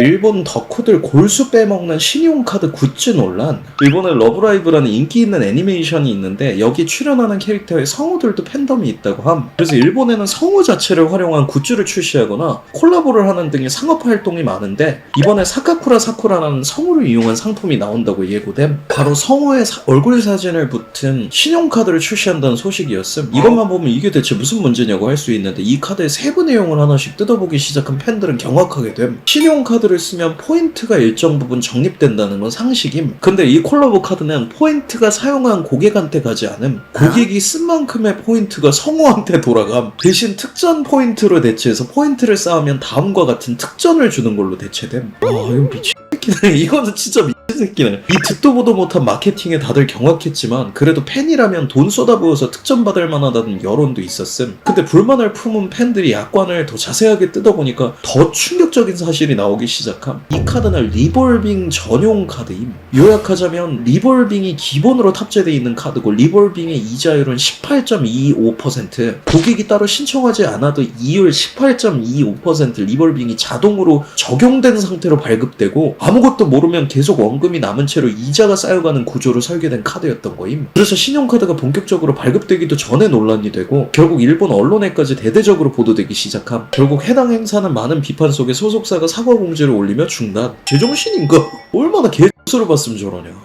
일본 덕후들 골수 빼먹는 신용 카드 굿즈 논란. 일본의 러브라이브라는 인기 있는 애니메이션이 있는데 여기 출연하는 캐릭터의 성우들도 팬덤이 있다고 함. 그래서 일본에는 성우 자체를 활용한 굿즈를 출시하거나 콜라보를 하는 등의 상업 활동이 많은데 이번에 사카쿠라 사쿠라라는 성우를 이용한 상품이 나온다고 예고됨. 바로 성우의 사- 얼굴 사진을 붙은 신용 카드를 출시한다는 소식이었음. 이것만 보면 이게 대체 무슨 문제냐고 할 수 있는데 이 카드의 세부 내용을 하나씩 뜯어보기 시작한 팬들은 경악하게 됨. 신용 카드 를 쓰면 포인트가 일정 부분 적립된다는 건 상식임. 근데 이 콜라보 카드는 포인트가 사용한 고객한테 가지 않음. 고객이 쓴 만큼의 포인트가 성우한테 돌아감. 대신 특전 포인트로 대체해서 포인트를 쌓으면 다음과 같은 특전을 주는 걸로 대체됨. 아, 이건 새끼네. 이거는 진짜 미친 새끼네. 이 듣도 보도 못한 마케팅에 다들 경악했지만 그래도 팬이라면 돈 쏟아부어서 특전 받을 만하다는 여론도 있었음. 근데 불만을 품은 팬들이 약관을 더 자세하게 뜯어보니까 더 충격적인 사실이 나오기 시작함. 이 카드는 리볼빙 전용 카드임. 요약하자면 리볼빙이 기본으로 탑재되어 있는 카드고 리볼빙의 이자율은 18.25% 고객이 따로 신청하지 않아도 이율 18.25% 리볼빙이 자동으로 적용된 상태로 발급되고 아무것도 모르면 계속 원금 이 남은 채로 이자가 쌓여가는 구조로 설계된 카드였던 거임. 그래서 신용카드가 본격적으로 발급되기도 전에 논란이 되고 결국 일본 언론에까지 대대적으로 보도되기 시작함. 결국 해당 행사는 많은 비판 속에 소속사가 사과 공지를 올리며 중단. 제정신인가? 얼마나 개수를 봤으면 저러냐.